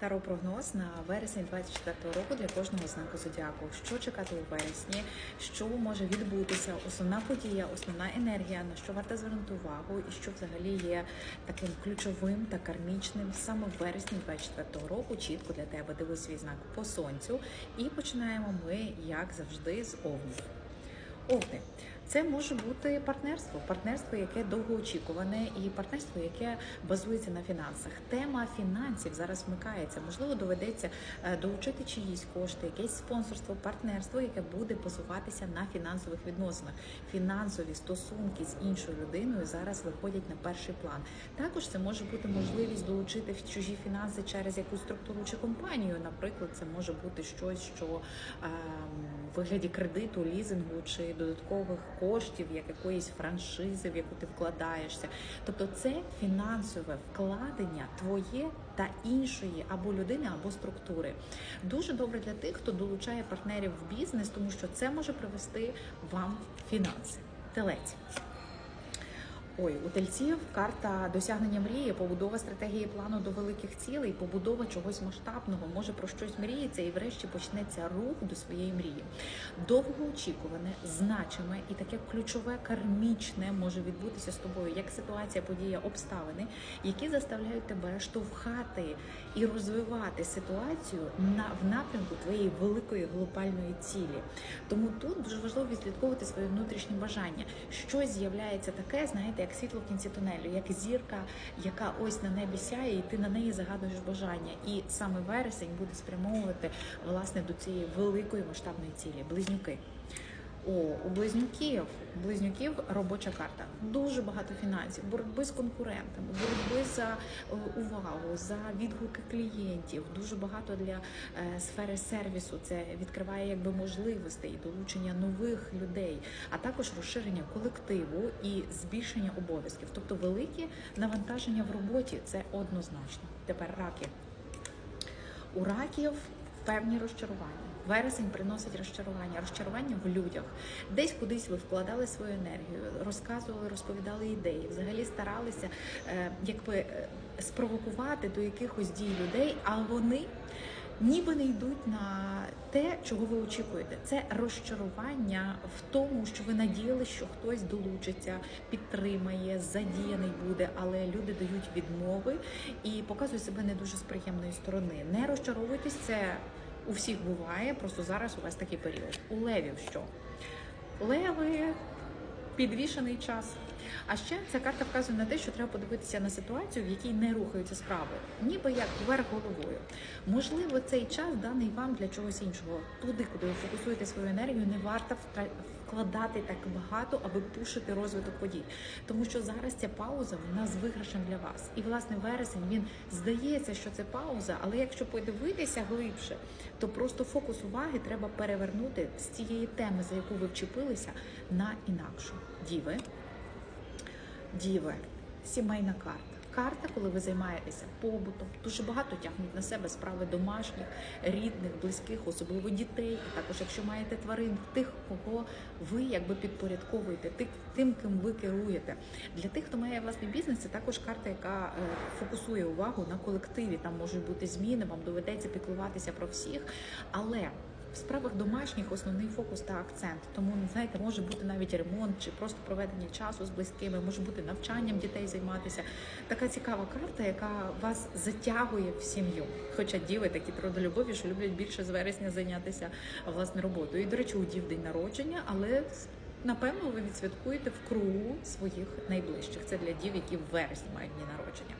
Таро прогноз на вересень 24 року для кожного знаку зодіаку. Що чекати у вересні, що може відбутися, основна подія, основна енергія, на що варто звернути увагу, і що взагалі є таким ключовим та кармічним саме в вересні 24 року. Чітко для тебе дивись свій знак по сонцю. І починаємо ми, як завжди, з овнів. Овни. Це може бути партнерство, партнерство, яке довгоочікуване, і партнерство, яке базується на фінансах. Тема фінансів зараз вмикається. Можливо, доведеться е, долучити чиїсь кошти, якесь спонсорство, партнерство, яке буде базуватися на фінансових відносинах. Фінансові стосунки з іншою людиною зараз виходять на перший план. Також це може бути можливість долучити в чужі фінанси через якусь структуру чи компанію. Наприклад, це може бути щось, що ем, в вигляді кредиту, лізингу чи додаткових коштів, як якоїсь франшизи, в яку ти вкладаєшся. Тобто це фінансове вкладення твоє та іншої або людини, або структури. Дуже добре для тих, хто долучає партнерів в бізнес, тому що це може привести вам фінанси. Телець. Ой, у тельців карта досягнення мрії, побудова стратегії плану до великих цілей, побудова чогось масштабного, може про щось мріється, і врешті почнеться рух до своєї мрії. Довгоочікуване, значиме і таке ключове кармічне може відбутися з тобою, як ситуація, подія, обставини, які заставляють тебе штовхати і розвивати ситуацію на в напрямку твоєї великої глобальної цілі. Тому тут дуже важливо відслідковувати своє внутрішнє бажання. Щось з'являється таке, знаєте, як світло в кінці тунелю, як зірка, яка ось на небі сяє, і ти на неї загадуєш бажання. І саме вересень буде спрямовувати власне до цієї великої масштабної цілі. Близнюки. О, у близнюків близнюків робоча карта. Дуже багато фінансів, боротьби з конкурентами, боротьби за е, увагу, за відгуки клієнтів. Дуже багато для е, сфери сервісу. Це відкриває якби можливостей долучення нових людей, а також розширення колективу і збільшення обов'язків. Тобто великі навантаження в роботі це однозначно. Тепер раки. У раків певні розчарування. Вересень приносить розчарування, розчарування в людях. Десь кудись ви вкладали свою енергію, розказували, розповідали ідеї, взагалі старалися е, якби е, спровокувати до якихось дій людей, а вони ніби не йдуть на те, чого ви очікуєте. Це розчарування в тому, що ви надіялися, що хтось долучиться, підтримає, задіяний буде, але люди дають відмови і показують себе не дуже з приємної сторони. Не розчаровуйтесь, це у всіх буває, просто зараз у вас такий період. У левів що? Леви підвішений час. А ще ця карта вказує на те, що треба подивитися на ситуацію, в якій не рухаються справи, ніби як вверх головою. Можливо, цей час даний вам для чогось іншого. Туди, куди ви фокусуєте свою енергію, не варто вкладати так багато, аби пушити розвиток подій. Тому що зараз ця пауза вона з виграшем для вас. І власне вересень він здається, що це пауза, але якщо подивитися глибше, то просто фокус уваги треба перевернути з цієї теми, за яку ви вчепилися, на інакшу. Діви. Діви, сімейна карта. Карта, коли ви займаєтеся побутом, дуже багато тягнуть на себе справи домашніх, рідних, близьких, особливо дітей. І також, якщо маєте тварин, тих, кого ви якби підпорядковуєте, тих, тим, ким ви керуєте. Для тих, хто має власний бізнес, це також карта, яка е, фокусує увагу на колективі. Там можуть бути зміни, вам доведеться піклуватися про всіх, але в справах домашніх основний фокус та акцент. Тому знаєте, може бути навіть ремонт чи просто проведення часу з близькими, може бути навчанням дітей займатися. Така цікава карта, яка вас затягує в сім'ю. Хоча діви такі трудолюбові, що люблять більше з вересня зайнятися власне роботою. І до речі, у дів день народження, але напевно ви відсвяткуєте в кругу своїх найближчих. Це для дів, які в вересні мають дні народження.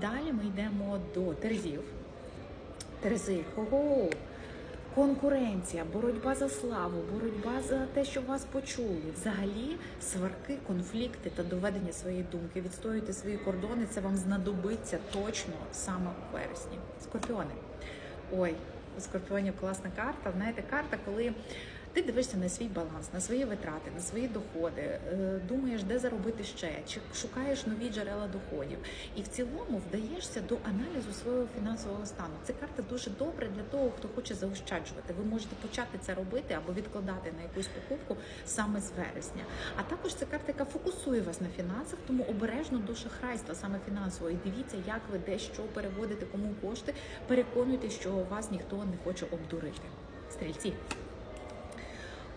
Далі ми йдемо до Терезів. Терези, ого! Конкуренція, боротьба за славу, боротьба за те, щоб вас почули. Взагалі, сварки, конфлікти та доведення своєї думки, відстоюйте свої кордони, це вам знадобиться точно саме у вересні. Скорпіони. Ой, у скорпіонів класна карта. Знаєте, карта, коли Ти дивишся на свій баланс, на свої витрати, на свої доходи, е, думаєш, де заробити ще, чи шукаєш нові джерела доходів. І в цілому вдаєшся до аналізу свого фінансового стану. Це карта дуже добра для того, хто хоче заощаджувати. Ви можете почати це робити або відкладати на якусь покупку саме з вересня. А також це карта, яка фокусує вас на фінансах, тому обережно до шахрайства саме фінансового. І дивіться, як ви де що переводите, кому кошти. Переконуйтесь, що вас ніхто не хоче обдурити. Стрільці.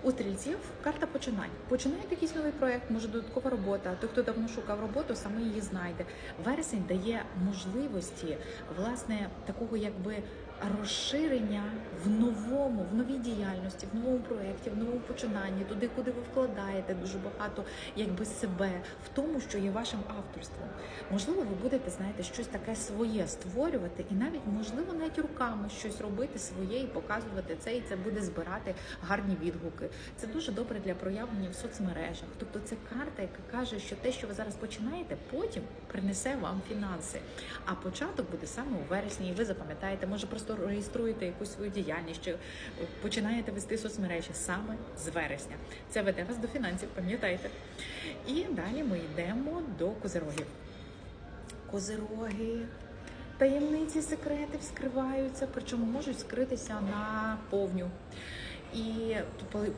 У стрільців карта починань. Починають якийсь новий проект, може додаткова робота. Той, хто давно шукав роботу, саме її знайде. Вересень дає можливості власне такого, якби розширення в новому, в новій діяльності, в новому проєкті, в новому починанні, туди, куди ви вкладаєте дуже багато, якби себе, в тому, що є вашим авторством. Можливо, ви будете знаєте щось таке своє створювати, і навіть можливо навіть руками щось робити своє і показувати це, і це буде збирати гарні відгуки. Це дуже добре для проявлення в соцмережах. Тобто, це карта, яка каже, що те, що ви зараз починаєте, потім принесе вам фінанси. А початок буде саме у вересні, і ви запам'ятаєте, може просто реєструєте якусь свою діяльність, чи починаєте вести соцмережі саме з вересня. Це веде вас до фінансів, пам'ятайте. І далі ми йдемо до козирогів. Козироги. Таємниці секрети вскриваються, причому можуть скритися на повню. І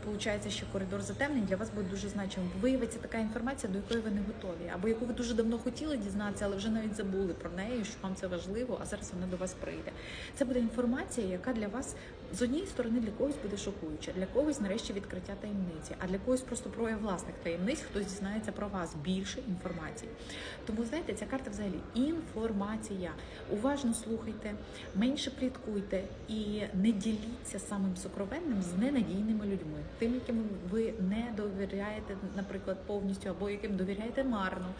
получається, що коридор затемнень для вас буде дуже значимим. Виявиться така інформація, до якої ви не готові, або яку ви дуже давно хотіли дізнатися, але вже навіть забули про неї, що вам це важливо, а зараз вона до вас прийде. Це буде інформація, яка для вас з однієї сторони для когось буде шокуюча, для когось нарешті відкриття таємниці, а для когось просто прояв власних таємниць, хтось дізнається про вас більше інформації. Тому знаєте, ця карта взагалі інформація. Уважно слухайте, менше пліткуйте і не діліться самим сокровенним з ненадійними людьми, тим, яким ви не довіряєте, наприклад, повністю або яким довіряєте марно.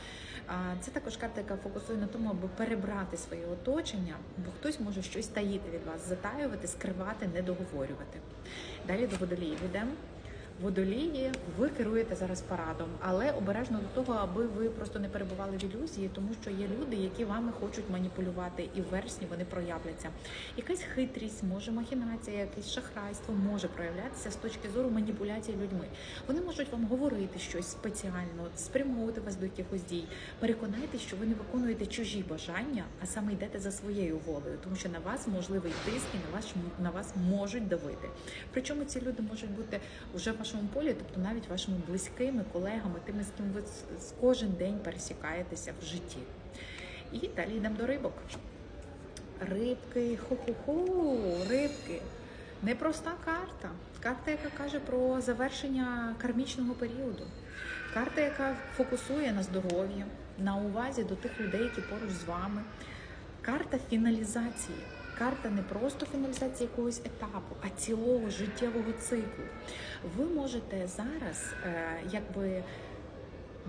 Це також карта, яка фокусує на тому, аби перебрати своє оточення, бо хтось може щось таїти від вас, затаювати, скривати, не договорювати. Далі до водолії йдемо. Водолії, ви керуєте зараз парадом, але обережно до того, аби ви просто не перебували в ілюзії, тому що є люди, які вами хочуть маніпулювати, і в вересні вони проявляться. Якась хитрість, може махінація, якесь шахрайство може проявлятися з точки зору маніпуляції людьми. Вони можуть вам говорити щось спеціально, спрямовувати вас до якихось дій. Переконайтеся, що ви не виконуєте чужі бажання, а саме йдете за своєю волею, тому що на вас можливий тиск і на вас на вас можуть давити. Причому ці люди можуть бути вже вашому полі, тобто навіть вашими близькими колегами, тими, з ким ви кожен день пересікаєтеся в житті. І далі йдемо до рибок. Рибки, ху-ху-ху, рибки. Непроста карта. Карта, яка каже про завершення кармічного періоду. Карта, яка фокусує на здоров'ї, на увазі до тих людей, які поруч з вами. Карта фіналізації карта не просто фіналізація якогось етапу, а цілого життєвого циклу. Ви можете зараз е, якби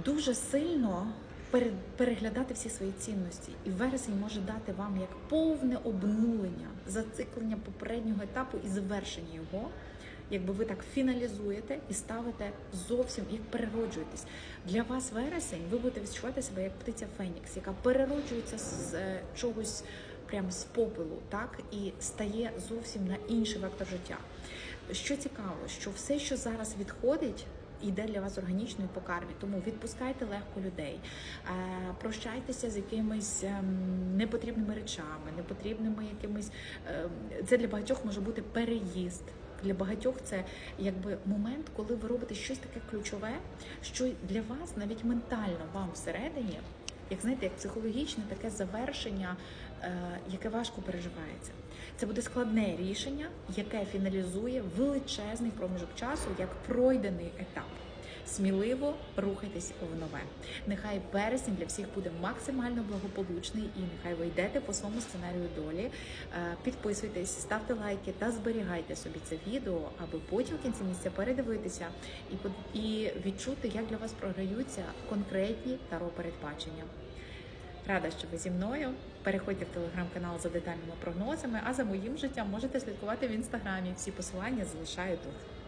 дуже сильно переглядати всі свої цінності, і вересень може дати вам як повне обнулення, зациклення попереднього етапу і завершення його. Якби ви так фіналізуєте і ставите зовсім як перероджуєтесь для вас вересень, ви будете відчувати себе як птиця Фенікс, яка перероджується з е, чогось прямо з попелу, так і стає зовсім на інший вектор життя. Що цікаво, що все, що зараз відходить. Йде для вас органічною по кармі, тому відпускайте легко людей, е, прощайтеся з якимись ем, непотрібними речами, непотрібними якимись. Ем, це для багатьох може бути переїзд. Для багатьох це якби момент, коли ви робите щось таке ключове, що для вас навіть ментально вам всередині, як знаєте, як психологічне таке завершення Е, яке важко переживається. Це буде складне рішення, яке фіналізує величезний проміжок часу як пройдений етап. Сміливо рухайтесь в нове. Нехай березень для всіх буде максимально благополучний, і нехай ви йдете по своєму сценарію долі. Е, підписуйтесь, ставте лайки та зберігайте собі це відео, аби потім в кінці місця передивитися і відчути, як для вас програються конкретні таро передбачення. Рада, що ви зі мною. Переходьте в телеграм-канал за детальними прогнозами, а за моїм життям можете слідкувати в інстаграмі. Всі посилання залишаю тут.